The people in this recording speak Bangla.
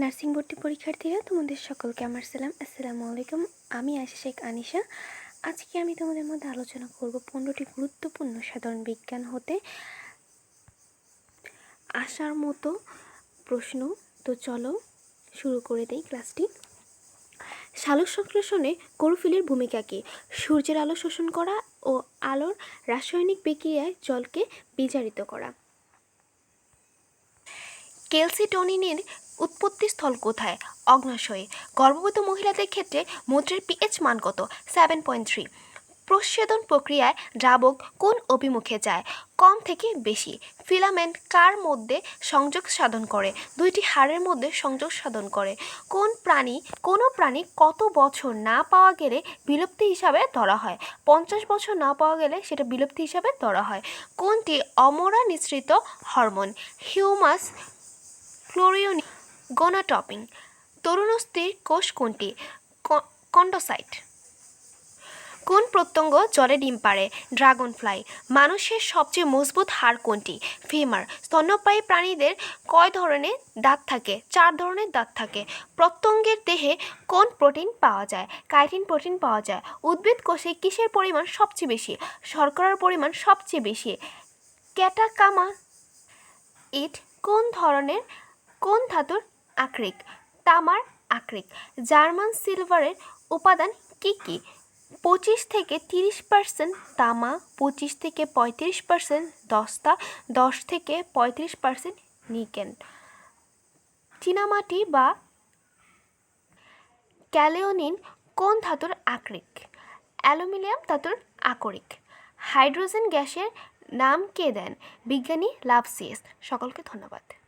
নার্সিং ভর্তি পরীক্ষার্থীরা, তোমাদের সকলকে আমার সালাম। আসসালামু আলাইকুম, আমি আশা শেখ আনিশা। আজকে আমি তোমাদের মধ্যে আলোচনা করব পনেরোটি গুরুত্বপূর্ণ সাধারণ বিজ্ঞান হতে। আসার মতো প্রশ্ন, তো চলো শুরু করে দেই ক্লাসটি। সালোক সংশ্লেষণে ক্লোরোফিলের ভূমিকা কী? সূর্যের আলো শোষণ করা ও আলোর রাসায়নিক বিক্রিয়ায় জলকে বিজারিত করা। ক্যালসিটোনিনের উৎপত্তিস্থল কোথায়? অগ্নাশয়ে গর্ভবতী মহিলাদের ক্ষেত্রে মূত্রের পিএইচ মান কত? সেভেন পয়েন্ট থ্রি প্রচ্ছেদন প্রক্রিয়ায় দ্রাবক কোন অভিমুখে যায়? কম থেকে বেশি। ফিলামেন্ট কার মধ্যে সংযোগ সাধন করে? দুইটি হাড়ের মধ্যে সংযোগ সাধন করে। কোন প্রাণী, কোনো প্রাণী কত বছর না পাওয়া গেলে বিলুপ্তি হিসাবে ধরা হয়? পঞ্চাশ বছর না পাওয়া গেলে সেটা বিলুপ্তি হিসাবে ধরা হয়। কোনটি অমরা নিঃসৃত হরমোন? হিউমাস ক্লোরিওনি গোনাটপিং তরুণস্থির কোষ কোনটি? কন্ডোসাইট। কোন প্রত্যঙ্গ জলে ডিম পারে ড্রাগন ফ্লাই মানুষের সবচেয়ে মজবুত হাড় কোনটি? ফিমার। স্তন্যপায়ী প্রাণীদের কয় ধরনের দাঁত থাকে? চার ধরনের দাঁত থাকে। প্রত্যঙ্গের দেহে কোন প্রোটিন পাওয়া যায়? কাইটিন প্রোটিন পাওয়া যায়। উদ্ভিদ কোষে কিসের পরিমাণ সবচেয়ে বেশি? শর্করার পরিমাণ সবচেয়ে বেশি? ক্যাটাকামা ইট কোন ধরনের, কোন ধাতুর আকরিক, তামার আকরিক। জার্মান সিলভারের উপাদান কি কি? পঁচিশ থেকে তিরিশ পার্সেন্ট তামা, পঁচিশ থেকে পঁয়ত্রিশ পার্সেন্ট দস্তা, দশ থেকে পঁয়ত্রিশ পার্সেন্ট নিকেন। চীনামাটি বা ক্যালেওনিন কোন ধাতুর আকরিক? অ্যালুমিনিয়াম ধাতুর আকরিক। হাইড্রোজেন গ্যাসের নাম কে দেন? বিজ্ঞানী লাভসিয়াস। সকলকে ধন্যবাদ।